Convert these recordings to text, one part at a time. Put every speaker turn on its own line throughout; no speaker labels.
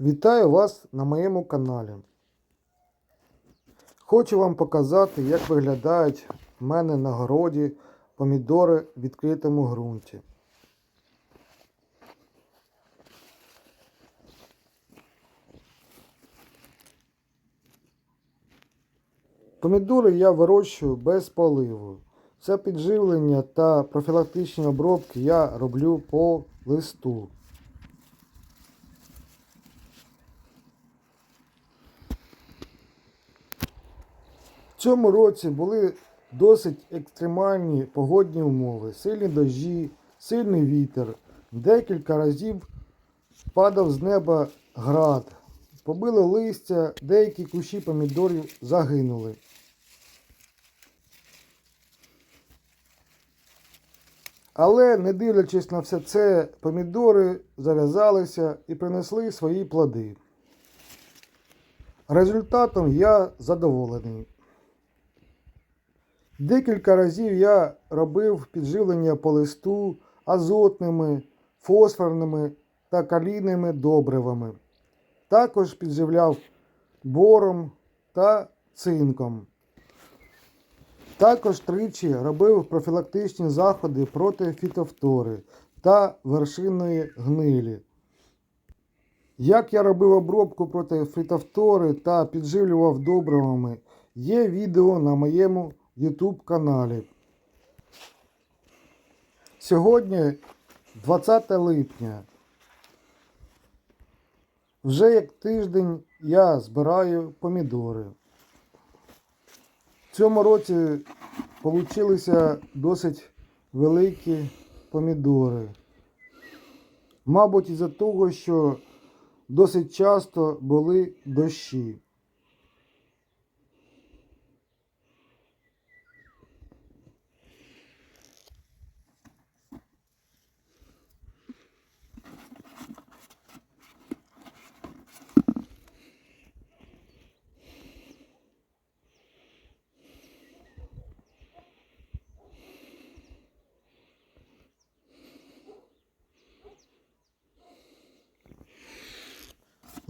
Вітаю вас на моєму каналі. Хочу вам показати, як виглядають в мене на городі помідори в відкритому ґрунті. Помідори я вирощую без поливу. Все підживлення та профілактичні обробки я роблю по листу. В цьому році були досить екстремальні погодні умови, сильні дощі, сильний вітер. Декілька разів падав з неба град, побило листя, деякі кущі помідорів загинули. Але, не дивлячись на все це, помідори зав'язалися і принесли свої плоди. Результатом я задоволений. Декілька разів я робив підживлення по листу азотними, фосфорними та калійними добривами. Також підживляв бором та цинком. Також тричі робив профілактичні заходи проти фітофтори та вершинної гнилі. Як я робив обробку проти фітофтори та підживлював добривами, є відео на моєму YouTube каналі. Сьогодні 20 липня. Вже як тиждень я збираю помідори. В цьому році получилися досить великі помідори. Мабуть, із-за того, що досить часто були дощі.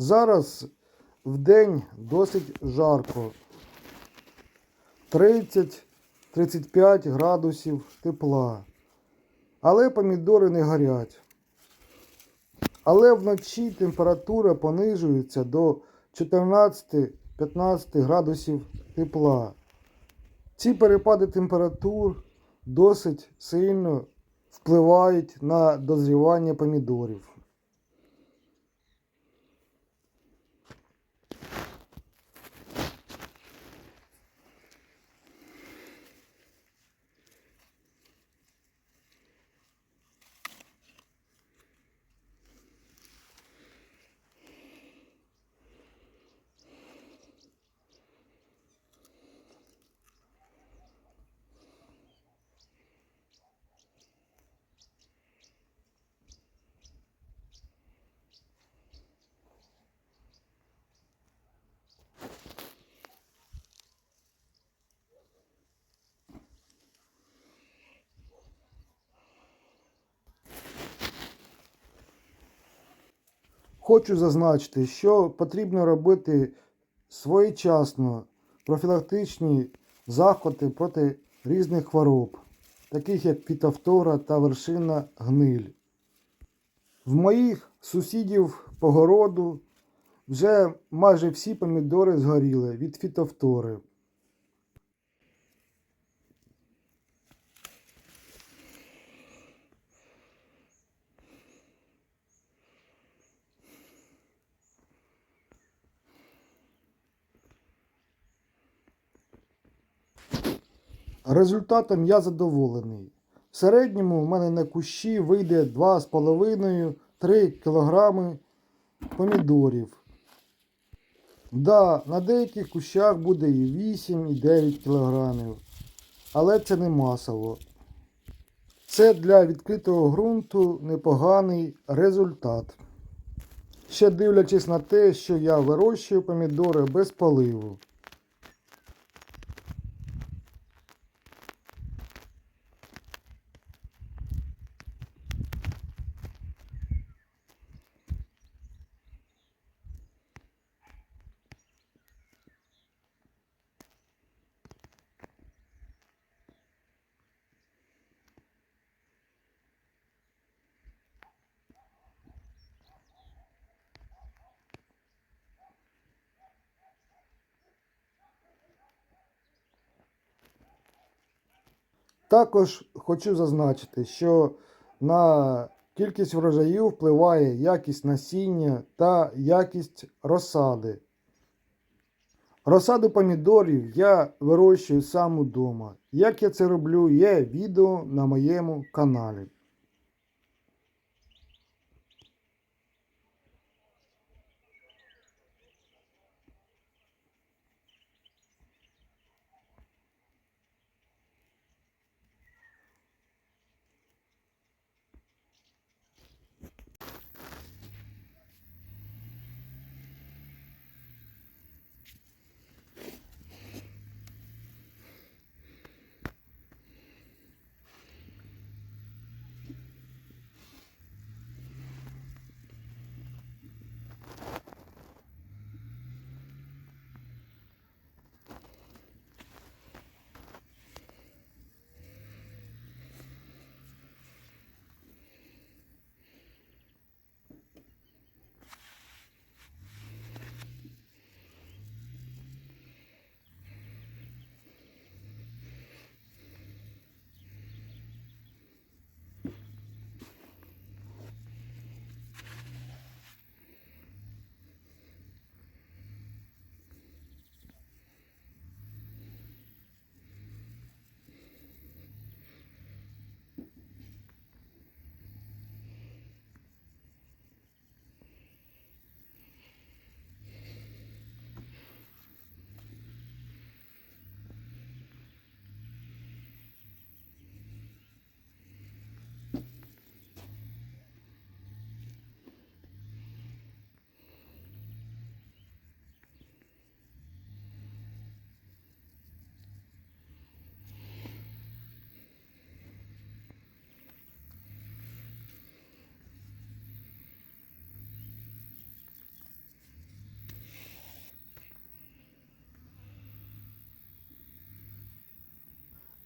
Зараз в день досить жарко. 30-35 градусів тепла. Але помідори не горять. Але вночі температура понижується до 14-15 градусів тепла. Ці перепади температур досить сильно впливають на дозрівання помідорів. Хочу зазначити, що потрібно робити своєчасно профілактичні заходи проти різних хвороб, таких як фітофтора та вершина гниль. В моїх сусідів по городу вже майже всі помідори згоріли від фітофтори. Результатом я задоволений. В середньому в мене на кущі вийде 2,5-3 кг помідорів. Да, на деяких кущах буде і 8, і 9 кг. Але це не масово. Це для відкритого ґрунту непоганий результат. Ще дивлячись на те, що я вирощую помідори без поливу. Також хочу зазначити, що на кількість врожаю впливає якість насіння та якість розсади. Розсаду помідорів я вирощую сам удома. Як я це роблю, є відео на моєму каналі.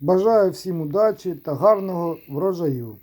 Бажаю всім удачі та гарного врожаю!